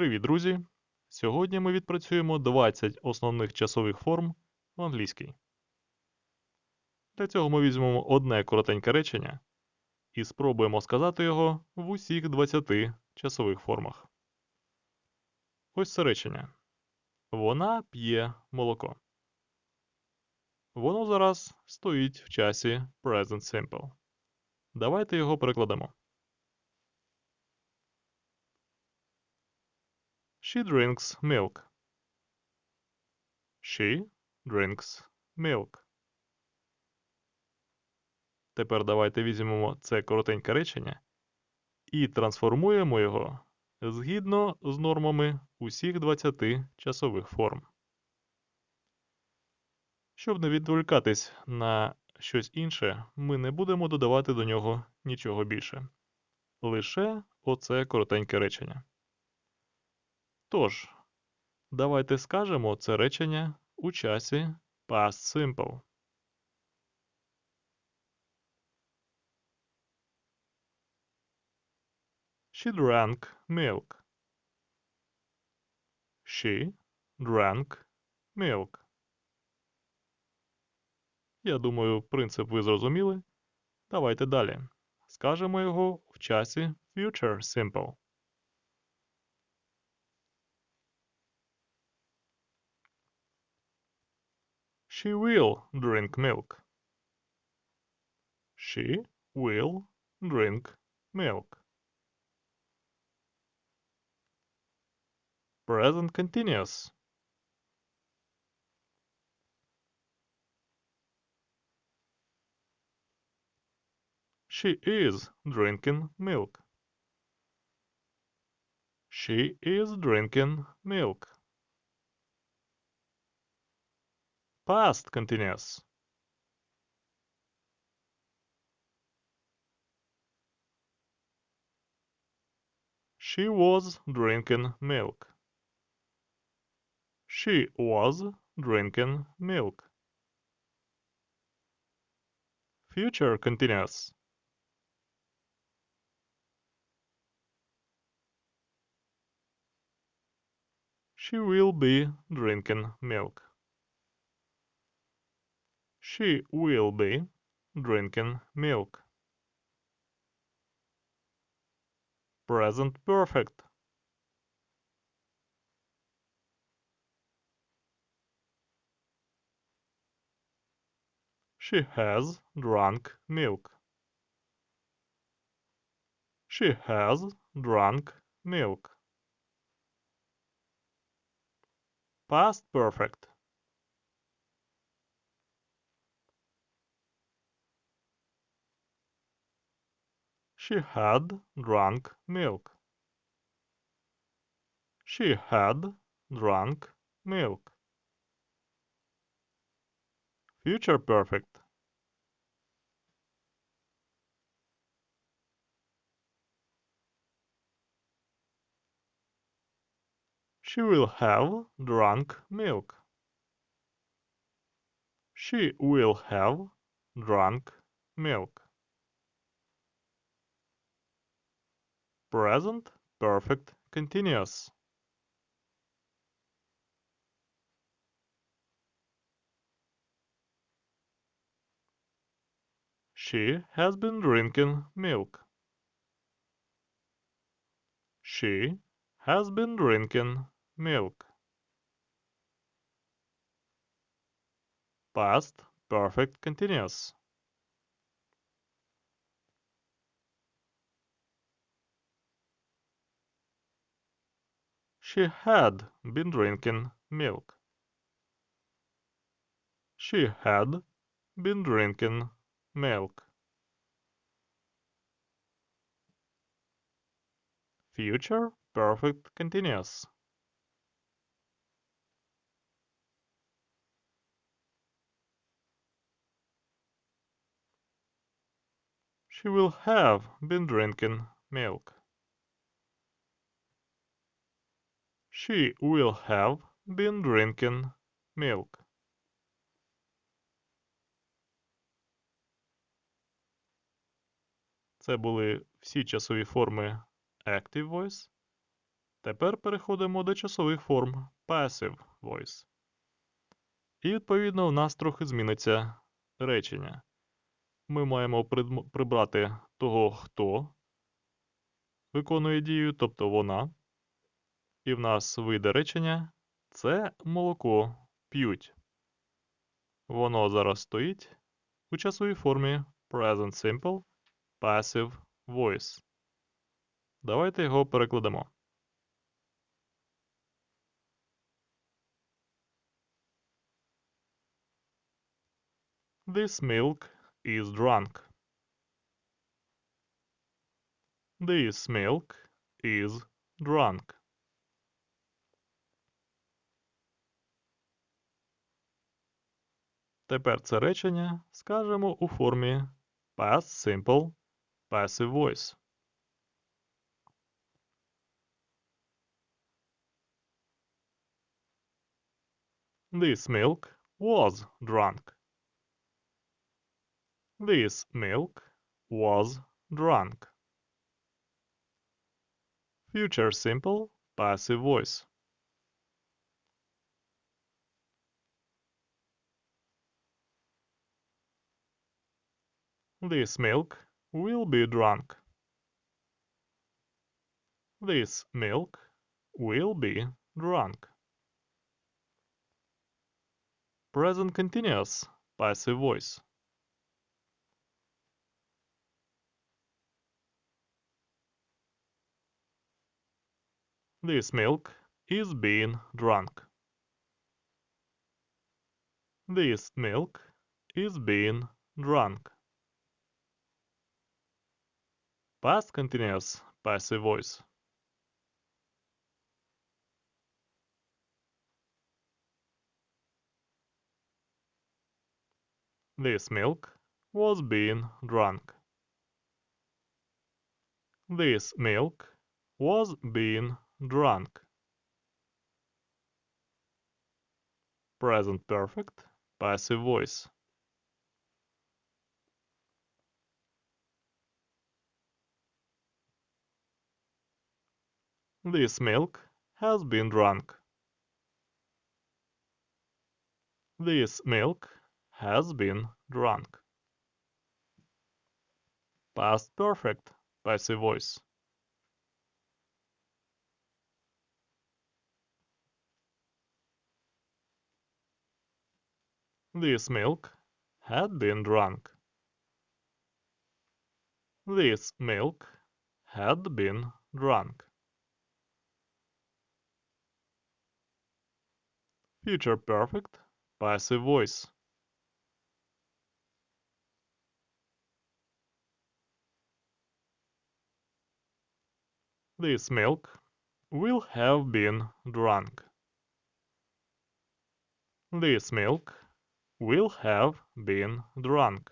Привіт, друзі! Сьогодні ми відпрацюємо 20 основних часових форм в англійській. Для цього ми візьмемо одне коротеньке речення і спробуємо сказати його в усіх 20 часових формах. Ось це речення. Вона п'є молоко. Воно зараз стоїть в часі Present Simple. Давайте його перекладемо. She drinks milk. She drinks milk. Тепер давайте візьмемо це коротеньке речення і трансформуємо його згідно з нормами усіх 20 часових форм. Щоб не відволікатись на щось інше, ми не будемо додавати до нього нічого більше. Лише оце коротеньке речення. Тож, давайте скажемо це речення у часі Past Simple. She drank milk. She drank milk. Я думаю, принцип ви зрозуміли. Давайте далі. Скажемо його в часі Future Simple. She will drink milk. She will drink milk. Present continuous. She is drinking milk. She is drinking milk. Past continuous. She was drinking milk. She was drinking milk. Future continuous. She will be drinking milk. She will be drinking milk. Present perfect. She has drunk milk. She has drunk milk. Past perfect. She had drunk milk. She had drunk milk. Future perfect. She will have drunk milk. She will have drunk milk. Present perfect continuous. She has been drinking milk. She has been drinking milk. Past perfect continuous. She had been drinking milk. She had been drinking milk. Future perfect continuous. She will have been drinking milk. She will have been drinking milk. Це були всі часові форми Active Voice. Тепер переходимо до часових форм passive voice. І відповідно в нас трохи зміниться речення. Ми маємо прибрати того, хто виконує дію, тобто вона. І в нас вийде речення це молоко п'ють. Воно зараз стоїть у часовій формі Present Simple Passive Voice. Давайте його перекладемо. This milk is drunk. This milk is drunk. Тепер це речення скажемо у формі Past Simple Passive Voice. This milk was drunk. This milk was drunk. Future simple passive voice. This milk will be drunk. This milk will be drunk. Present continuous passive voice. This milk is being drunk. This milk is being drunk. Past continuous passive voice. This milk was being drunk. This milk was being drunk. Present perfect passive voice. This milk has been drunk. This milk has been drunk. Past perfect passive voice. This milk had been drunk. This milk had been drunk. Future perfect passive voice. This milk will have been drunk. This milk will have been drunk.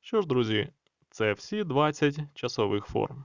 Що ж, друзі, це всі 20 часових форм.